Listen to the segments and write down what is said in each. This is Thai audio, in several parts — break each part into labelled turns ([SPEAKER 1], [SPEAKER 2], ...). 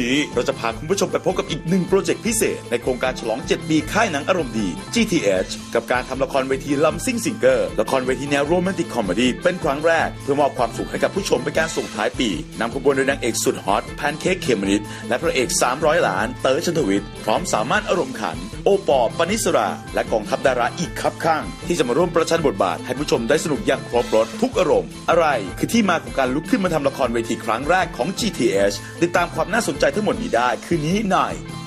[SPEAKER 1] นี้เราจะพาคุณผู้ชมไปพบกับอีกหนึ่งโปรเจกต์พิเศษ ในโครงการฉลอง 7 ปีค่ายหนังอารมณ์ดี GTH กับการทำละครเวทีลำซิ่งซิงเกอร์ละครเวทีแนวโรแมนติกคอมเมดี้เป็นครั้งแรก เพื่อมอบความสุขให้กับผู้ชมเป็นการส่งท้ายปีนำขบวนโดยนางเอกสุดฮอตแพนเค้กเขมมะนิดและพระเอก 300 ล้าน เต๋อชนทวิทย์พร้อมสามารถอารมณ์ขัน โอปอปนิสรา และกองทัพดาราอีกครับข้าง ที่จะมาร่วมประชันบทบาทให้ผู้ชมได้สนุกอย่างครบรถทุกอารมณ์ อะไรคือที่มาของการลุกขึ้นมาทำละครเวทีครั้งแรกของ GTH ติดตามความน่าสนใจจทั้งหมดนี้ได้คืนนี้ใน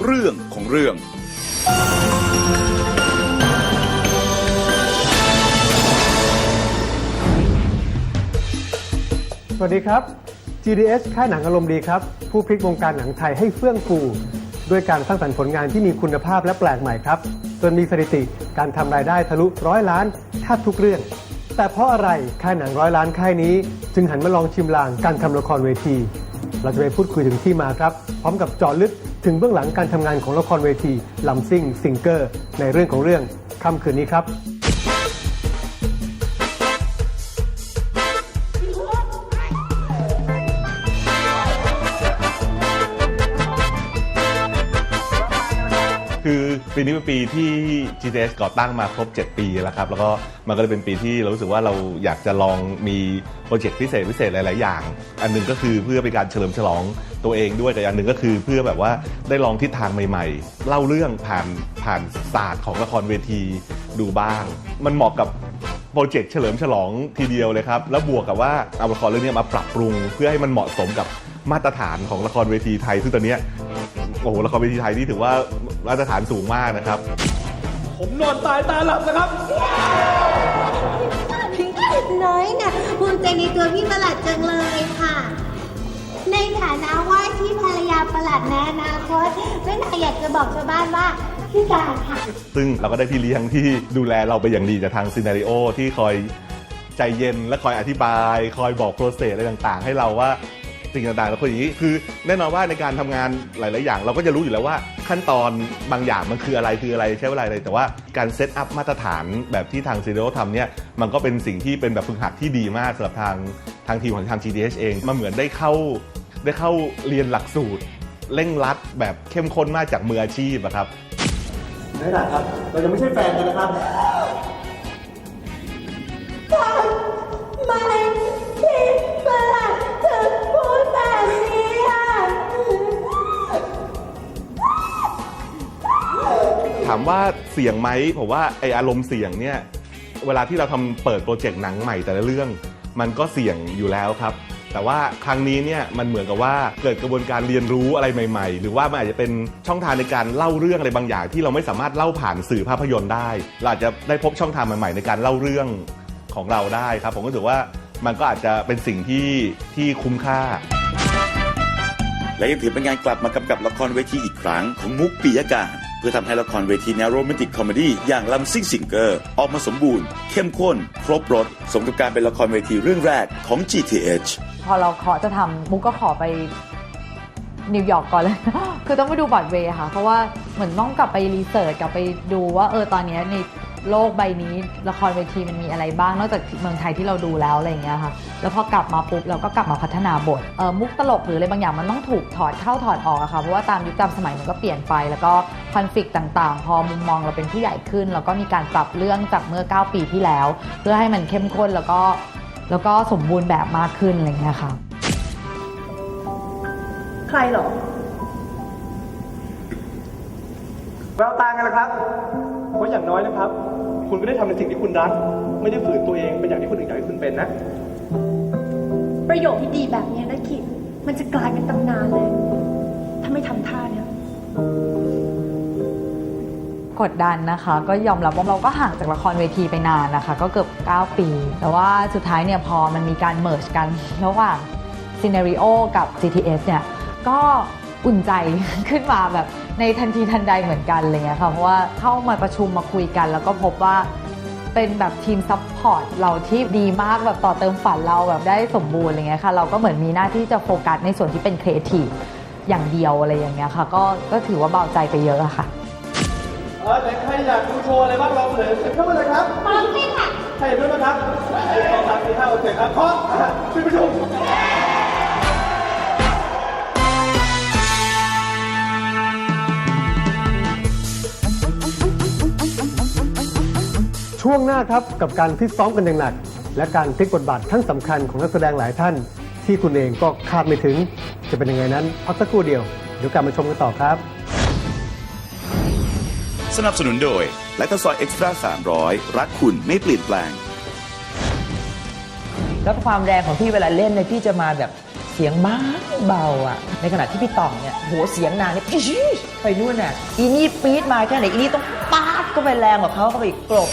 [SPEAKER 1] เรื่องของเรื่อง
[SPEAKER 2] สวัสดีครับ GDS ค่ายหนังอารมณ์ดีครับ ผู้พลิกวงการหนังไทยให้เฟื่องฟู ด้วยการสร้างสรรค์ผลงานที่มีคุณภาพและแปลกใหม่ครับ จนมีสถิติการทำรายได้ทะลุร้อยล้านแทบทุกเรื่อง แต่เพราะอะไรค่ายหนังร้อยล้านค่ายนี้ จึงหันมาลองชิมลางการทำละครเวที เราจะไปพูดคุยถึงที่มาครับ พร้อมกับเจาะลึกถึงเบื้องหลังการทำงานของละครเวทีลำซิ่งซิงเกอร์ในเรื่องของเรื่องค่ำคืนนี้ครับ
[SPEAKER 3] ปีนี้เป็นปีที่ GTS ก่อตั้งมาครบ 7 ปีแล้วครับ แล้วก็มันก็เลยเป็นปีที่เรารู้สึกว่าเราอยากจะลองมีโปรเจกต์พิเศษพิเศษหลาย ๆ อย่าง อันหนึงก็คือเพื่อเป็นการเฉลิมฉลองตัวเองด้วยแต่อันหนึ่งก็คือเพื่อแบบว่าได้ลองทิศทางใหม่ ๆ เล่าเรื่องผ่านผ่านศาสตร์ของละครเวทีดูบ้าง มันเหมาะกับโปรเจกต์เฉลิมฉลองทีเดียวเลยครับ แล้วบวกกับว่าเอาละครเรื่องนี้มาปรับปรุง เพื่อให้มันเหมาะสมกับมาตรฐานของละครเวทีไทยซึ่งตอนเนี้ยโอ้โหละครเวทีไทยนี่ถือว่า มาตรฐานสูงมากนะครับ
[SPEAKER 4] ผมนอนตายตาหลับนะครับ
[SPEAKER 5] น้อยน่ะภูมิใจในตัวพี่ประหลัดจังเลยค่ะ ในฐานะว่าที่ภรรยาประหลัดในอนาคตแม่นายอยากจะบอกชาวบ้านว่าพี่การค่ะ
[SPEAKER 3] ซึ่งเราก็ได้พี่เลี้ยงที่ดูแลเราไปอย่างดีจากทางซีนารีโอที่คอยใจเย็นและคอยอธิบาย คอยบอกโปรเซสอะไรต่างๆ ให้เราว่า สิ่งต่างๆแล้วคนอย่างนี้คือแน่นอนว่าในการทำงานหลาย ๆ อย่าง เราก็จะรู้อยู่แล้วว่าขั้นตอนบางอย่างมันคืออะไรคืออะไรใช้เวลาอะไรแต่ว่าการเซตอัพมาตรฐานแบบที่ทางซีนารีโอทำเนี่ยมันก็เป็นสิ่งที่เป็นแบบฝึกหัดที่ดีมากสำหรับทางทางทีมของทาง GDH เองมันเหมือนได้เข้าได้เข้าเรียนหลักสูตรเร่งรัดแบบเข้มข้นมากจากมืออาชีพอะครับ
[SPEAKER 4] ไม่ได้ครับ เราจะไม่ใช่แฟนกันนะครับ
[SPEAKER 3] ว่าเสี่ยงไหมผมว่าไออารมณ์เสี่ยงเนี่ยเวลาที่เราทำเปิดโปรเจกต์หนังใหม่แต่ละเรื่อง มันก็เสี่ยงอยู่แล้วครับ แต่ว่าครั้งนี้เนี่ยมันเหมือนกับว่าเกิดกระบวนการเรียนรู้อะไรใหม่ ๆ หรือว่ามันอาจจะเป็นช่องทางในการเล่าเรื่องอะไรบางอย่าง ที่เราไม่สามารถเล่าผ่านสื่อภาพยนตร์ได้เราอาจจะได้พบช่องทางใหม่ๆในการเล่าเรื่องของเราได้ครับ ผมก็ถือว่ามันก็อาจจะเป็นสิ่งที่ที่คุ้มค่า
[SPEAKER 1] และยังถือเป็นการกลับมากำกับละครเวทีอีกครั้งของมุกปียการ เพื่อทำให้ละครเวทีแนวโรแมนติกคอมเมดี้อย่างลำซิ่งซิงเกอร์ออกมาสมบูรณ์ เข้มข้น ครบรถสมกับการเป็นละครเวทีเรื่องแรกของ GTH
[SPEAKER 6] พอเราขอจะทำมุกก็ขอไปนิวยอร์กก่อนเลย คือต้องไปดูบอร์ดเวย์ค่ะ เพราะว่าเหมือนต้องกลับไปรีเสิร์ชกลับไปดูว่าเออตอนนี้ใน โลกใบนี้ ละครเวทีมันมีอะไรบ้าง นอกจากเมืองไทยที่เราดูแล้วอะไรอย่างเงี้ยค่ะ แล้วพอกลับมาปุ๊บเราก็กลับมาพัฒนาบทเออมุกตลกหรืออะไรบางอย่างมันต้องถูกถอดเข้าถอดออกอะค่ะ เพราะว่าตามยุคตามสมัยมันก็เปลี่ยนไป แล้วก็คอนฟ lict ต่างๆ พอมุมมองเราเป็นผู้ใหญ่ขึ้นแล้วก็มีการปรับเรื่องจากเมื่อ 9 ปีที่แล้ว เพื่อให้มันเข้มข้นแล้วก็แล้วก็สมบูรณ์แบบมากขึ้นอะไรอย่างเงี้ยค่ะ
[SPEAKER 7] ใครเหรอ
[SPEAKER 4] แววตาไงล่ะครับเพ ราะอย่างน้อยนะครับ คุณก็ได้ทำในสิ่งที่คุณรัก ไม่ได้ฝืนตัวเองเป็นอย่างที่คนอื่นอยากให้คุณเป็นนะ
[SPEAKER 7] ประโยคที่ดีแบบนี้นะคิดมันจะกลายเป็นตำนานเลย ถ้าไม่ทำท่าเนี่ย
[SPEAKER 6] กดดันนะคะ ก็ยอมรับว่าเราก็ห่างจากละครเวทีไปนานนะคะ ก็เกือบ 9 ปี แต่ว่าสุดท้ายเนี่ยพอมันมีการเมิร์ชกัน ระหว่างซีนารีโอกับ GTS เนี่ย ก็ อุ่นใจขึ้นมาแบบในทันทีทันใดเหมือนกันอะไรเงี้ยค่ะเพราะว่าเข้ามาประชุมมาคุยกัน แล้วก็พบว่าเป็นแบบทีมซัพพอร์ตเราที่ดีมากแบบต่อเติมฝันเราแบบได้สมบูรณ์อะไรเงี้ยค่ะ เราก็เหมือนมีหน้าที่จะโฟกัสในส่วนที่เป็นครีเอทีฟอย่างเดียวอะไรอย่างเงี้ยค่ะ ก็ก็ถือว่าเบาใจไปเยอะอะค่ะ
[SPEAKER 4] เออไหนใครอยากดูโชว์อะไรบ้างลองเสนอเข้ามาเลยครับ
[SPEAKER 5] พร้อมสิค่ะ
[SPEAKER 4] ใครเห็นด้วยนะครับสองสามสี่ห้าโอเคครับพร้อมปิดประชุม
[SPEAKER 2] ช่วงหน้าครับกับการฟิตซ้อมกันอย่างหนัก และการพลิกบทบาททั้งสำคัญของนักแสดงหลายท่าน ที่คุณเองก็คาดไม่ถึง จะเป็นยังไงนั้นพักสักครู่เดียวเดี๋ยวกลับมาชมกันต่อครับ
[SPEAKER 1] สนับสนุนโดยแลคตาซอยเอ็กซ์ตร้า300 รักคุณไม่เปลี่ยนแปลง
[SPEAKER 8] แล้วความแรงของพี่เวลาเล่นเนี่ยพี่จะมาแบบเสียงเบาเบาๆอะ ในขณะที่พี่ต่องเนี่ยโหเสียงนางเนี่ยพีชไปนู่นน่ะอีนี่ปี๊ดมาแค่ไหนอีนี่ต้องปาด ก็ไปแรงกว่าเขาก็ไปกลบ